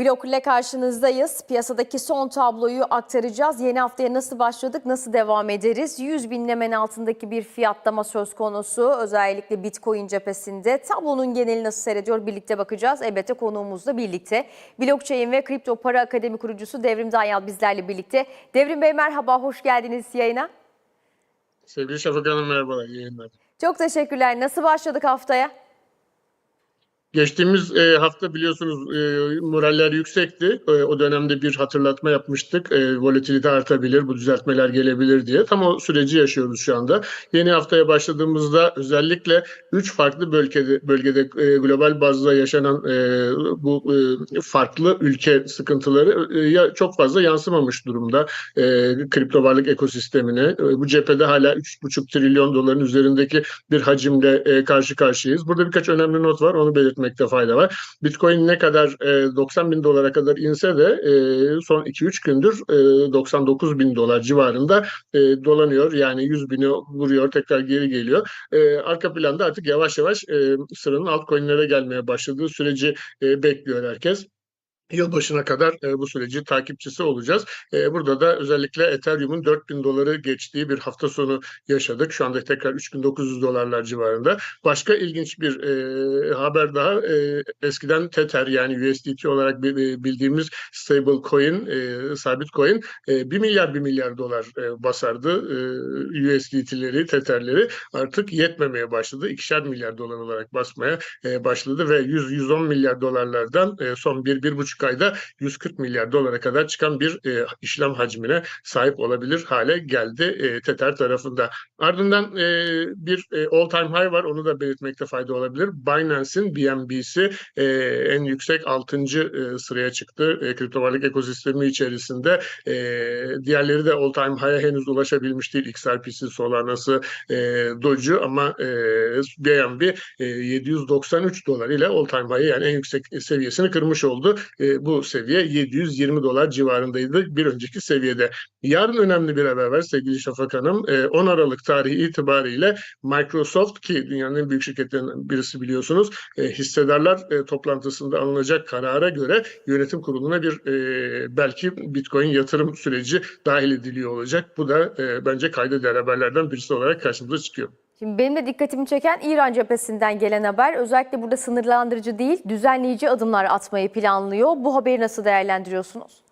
Blok ile karşınızdayız. Piyasadaki son tabloyu aktaracağız. Yeni haftaya nasıl başladık, nasıl devam ederiz? 100 bin hemen altındaki bir fiyatlama söz konusu. Özellikle Bitcoin cephesinde. Tablonun geneli nasıl seyrediyor birlikte bakacağız. Elbette konuğumuzla birlikte. Blockchain ve Kripto Para Akademi kurucusu Devrim Danyal bizlerle birlikte. Devrim Bey merhaba, hoş geldiniz yayına. Sevgili Şafak Hanım merhabalar, iyi yayınlar. Çok teşekkürler. Nasıl başladık haftaya? Geçtiğimiz e, hafta biliyorsunuz e, moraller yüksekti. E, o dönemde bir hatırlatma yapmıştık. E, volatilite artabilir, bu düzeltmeler gelebilir diye. Tam o süreci yaşıyoruz şu anda. Yeni haftaya başladığımızda özellikle 3 farklı bölgede, bölgede e, global bazda yaşanan e, bu e, farklı ülke sıkıntıları e, ya çok fazla yansımamış durumda e, kripto varlık ekosistemine. E, bu cephede hala 3,5 trilyon doların üzerindeki bir hacimle e, karşı karşıyayız. Burada birkaç önemli not var, onu belirtmek belirtmekte fayda var. Bitcoin ne kadar e, 90 bin dolara kadar inse de e, son 2-3 gündür e, 99 bin dolar civarında e, dolanıyor. Yani 100 bini vuruyor tekrar geri geliyor. E, arka planda artık yavaş yavaş e, sıranın altcoin'lere gelmeye başladığı süreci e, bekliyor herkes. Yılbaşına kadar e, bu süreci takipçisi olacağız. E, burada da özellikle Ethereum'un 4000 doları geçtiği bir hafta sonu yaşadık. Şu anda tekrar 3900 dolarlar civarında. Başka ilginç bir e, haber daha. E, eskiden Tether yani USDT olarak bildiğimiz stable coin, e, sabit coin e, 1 milyar 1 milyar dolar e, basardı e, USDT'leri, Tether'leri. Artık yetmemeye başladı. 2'şer milyar dolar olarak basmaya e, başladı ve 100-110 milyar dolarlardan e, son 1-1,5 ayda 140 milyar dolara kadar çıkan bir e, işlem hacmine sahip olabilir hale geldi e, Tether tarafında. Ardından e, bir e, all time high var onu da belirtmekte fayda olabilir. Binance'in BNB'si e, en yüksek 6. E, sıraya çıktı e, kripto varlık ekosistemi içerisinde. E, diğerleri de all time high'a henüz ulaşabilmiş değil. XRP'si, Solana'sı, e, Doge'u ama e, BNB e, 793 dolar ile all time high'ı yani en yüksek seviyesini kırmış oldu. E, bu seviye 720 dolar civarındaydı bir önceki seviyede. Yarın önemli bir haber var sevgili Şafak Hanım. 10 Aralık tarihi itibariyle Microsoft ki dünyanın en büyük şirketlerinden birisi biliyorsunuz hissedarlar toplantısında alınacak karara göre yönetim kuruluna bir belki Bitcoin yatırım süreci dahil ediliyor olacak. Bu da bence kayda değer haberlerden birisi olarak karşımıza çıkıyor. Şimdi benim de dikkatimi çeken İran cephesinden gelen haber. Özellikle burada sınırlandırıcı değil, düzenleyici adımlar atmayı planlıyor. Bu haberi nasıl değerlendiriyorsunuz?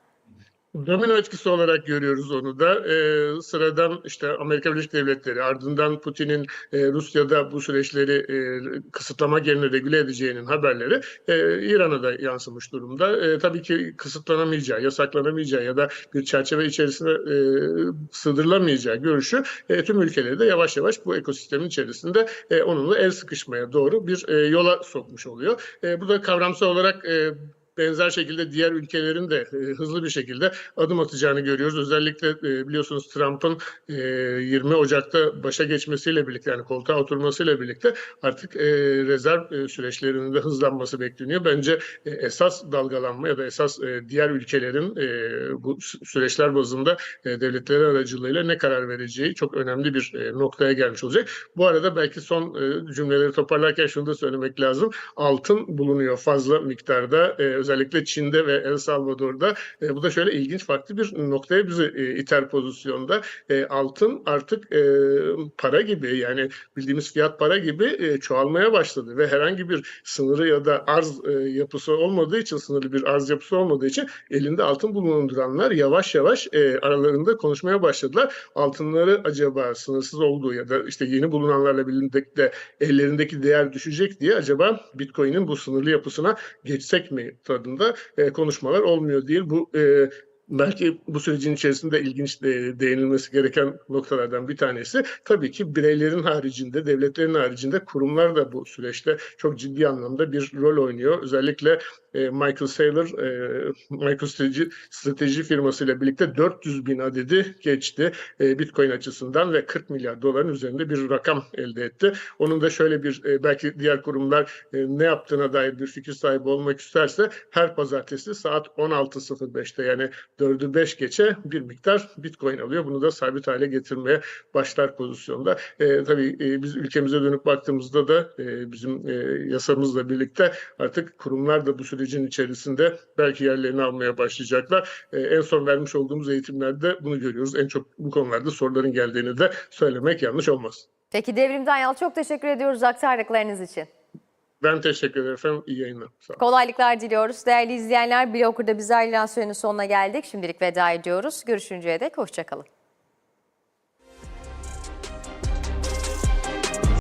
Domino etkisi olarak görüyoruz onu da. Ee, sıradan işte Amerika Birleşik Devletleri ardından Putin'in e, Rusya'da bu süreçleri e, kısıtlamak yerine regüle edeceğinin haberleri e, İran'a da yansımış durumda. E, tabii ki kısıtlanamayacağı, yasaklanamayacağı ya da bir çerçeve içerisinde e, sığdırılamayacağı görüşü e, tüm ülkeleri de yavaş yavaş bu ekosistemin içerisinde e, onunla el sıkışmaya doğru bir e, yola sokmuş oluyor. E, bu da kavramsal olarak e, benzer şekilde diğer ülkelerin de e, hızlı bir şekilde adım atacağını görüyoruz. Özellikle e, biliyorsunuz Trump'ın e, 20 Ocak'ta başa geçmesiyle birlikte yani koltuğa oturmasıyla birlikte artık e, rezerv e, süreçlerinin de hızlanması bekleniyor. Bence e, esas dalgalanma ya da esas e, diğer ülkelerin e, bu süreçler bazında e, devletleri aracılığıyla ne karar vereceği çok önemli bir e, noktaya gelmiş olacak. Bu arada belki son e, cümleleri toparlarken şunu da söylemek lazım. Altın bulunuyor fazla miktarda. E, özellikle Çin'de ve El Salvador'da e, bu da şöyle ilginç farklı bir noktaya bizi e, iter pozisyonda. E, altın artık e, para gibi yani bildiğimiz fiyat para gibi e, çoğalmaya başladı ve herhangi bir sınırı ya da arz e, yapısı olmadığı için sınırlı bir arz yapısı olmadığı için elinde altın bulunduranlar yavaş yavaş e, aralarında konuşmaya başladılar. Altınları acaba sınırsız olduğu ya da işte yeni bulunanlarla birlikte ellerindeki değer düşecek diye acaba Bitcoin'in bu sınırlı yapısına geçsek mi tadında e, konuşmalar olmuyor değil. Bu e, belki bu sürecin içerisinde ilginç de, değinilmesi gereken noktalardan bir tanesi tabii ki bireylerin haricinde, devletlerin haricinde kurumlar da bu süreçte çok ciddi anlamda bir rol oynuyor. Özellikle e, Michael Saylor e, MicroStrateji strateji firmasıyla birlikte 400 bin adedi geçti e, Bitcoin açısından ve 40 milyar doların üzerinde bir rakam elde etti. Onun da şöyle bir e, belki diğer kurumlar e, ne yaptığına dair bir fikir sahibi olmak isterse her pazartesi saat 16.05'te yani 4'ü 5 geçe bir miktar Bitcoin alıyor. Bunu da sabit hale getirmeye başlar pozisyonda. E, tabii e, biz ülkemize dönüp baktığımızda da e, bizim e, yasamızla birlikte artık kurumlar da bu sürecin içerisinde belki yerlerini almaya başlayacaklar. E, en son vermiş olduğumuz eğitimlerde bunu görüyoruz. En çok bu konularda soruların geldiğini de söylemek yanlış olmaz. Peki Devrim Danyal çok teşekkür ediyoruz aktardıklarınız için. Ben teşekkür ederim efendim. İyi yayınlar. Sağ olun. Kolaylıklar diliyoruz. Değerli izleyenler, Bloker'da biz ayrılan sürenin sonuna geldik. Şimdilik veda ediyoruz. Görüşünceye dek hoşçakalın.